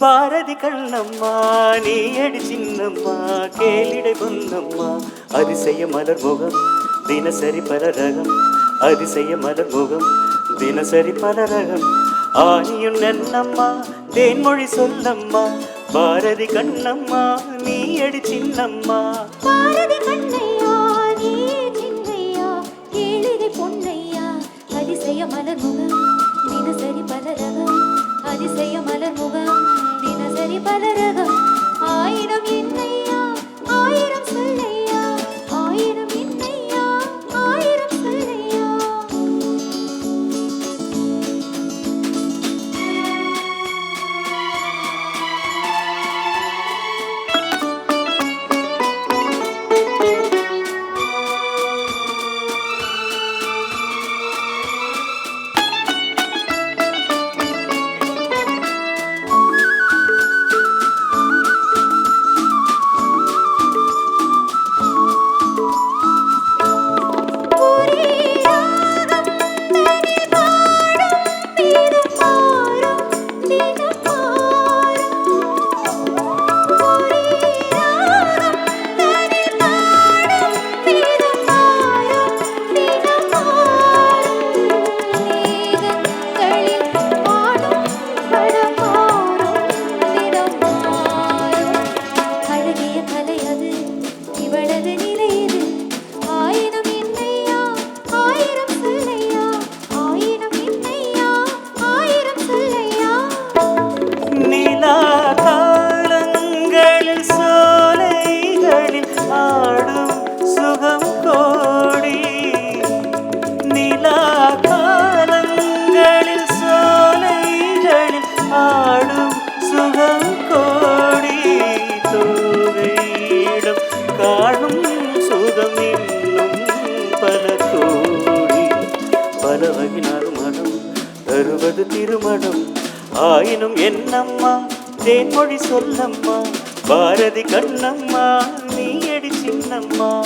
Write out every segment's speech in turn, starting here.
பாரதி கண்ணம்மா நீ அடி சின்னம்மா கேளிடை பொன்னம்மா. அதிசய மலர் முகம் தினசரி பல ரகம். அதிசய மலர் முகம் தினசரி பல ரகம். ஆனியும் நன்னம்மா தேன்மொழி சொல்லம்மா. பாரதி கண்ணம்மா நீ அடி சின்னம்மா. பாரதி கண்ணையா நீ சின்னையா கேளிரை பொன்னையா. அதிசய மலர் முகம் தினசரி பலரகம் அதிசய மலர் முகம் தினசரி தருவது திருமணம். ஆயினும் என்னம்மா? தேன்மொழி சொல்லம்மா. பாரதி கண்ணம்மா நீ அடி சின்னம்மா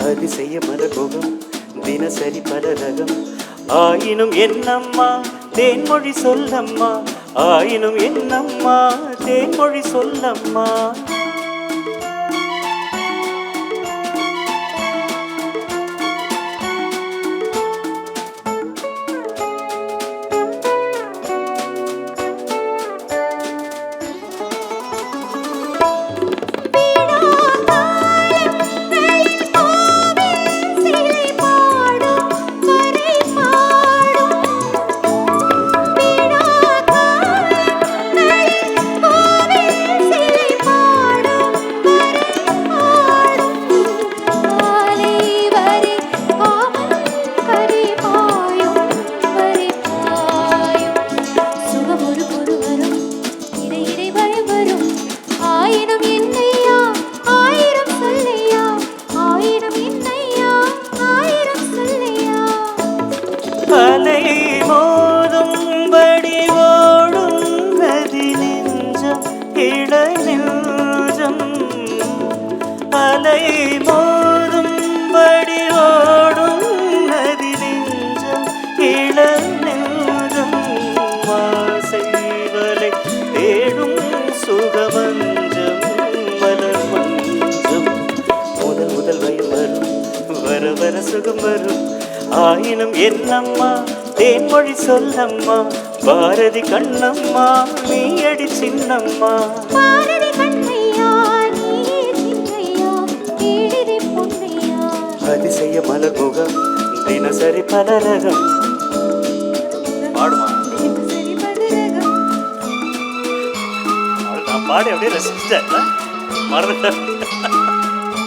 அதிசய மலர்முகம் தினசரி பல ரகம். ஆயினும் என்னம்மா? தேன்மொழி சொல்லம்மா. ஆயினும் என்னம்மா? தேன்மொழி சொல்லம்மா. அலை மோதும்படி ஓடும் நதி நெஞ்சம் இள நெஞ்சம் மாசைவலை தேடும் சுகமஞ்சம் மலர் மஞ்சம். முதல் முதல் வயம் வரும் வர வர சுகம் வரும். ஆயினும் என்னம்மா தேன்மொழி சொல்லம்மா பாரதி கண்ணம்மா நீ அடி சின்னம்மா தினசரி பலரகம் பாடுமா? பாடி அப்படியே ரசிச்சிட்டேன். மறந்துட்டேன்.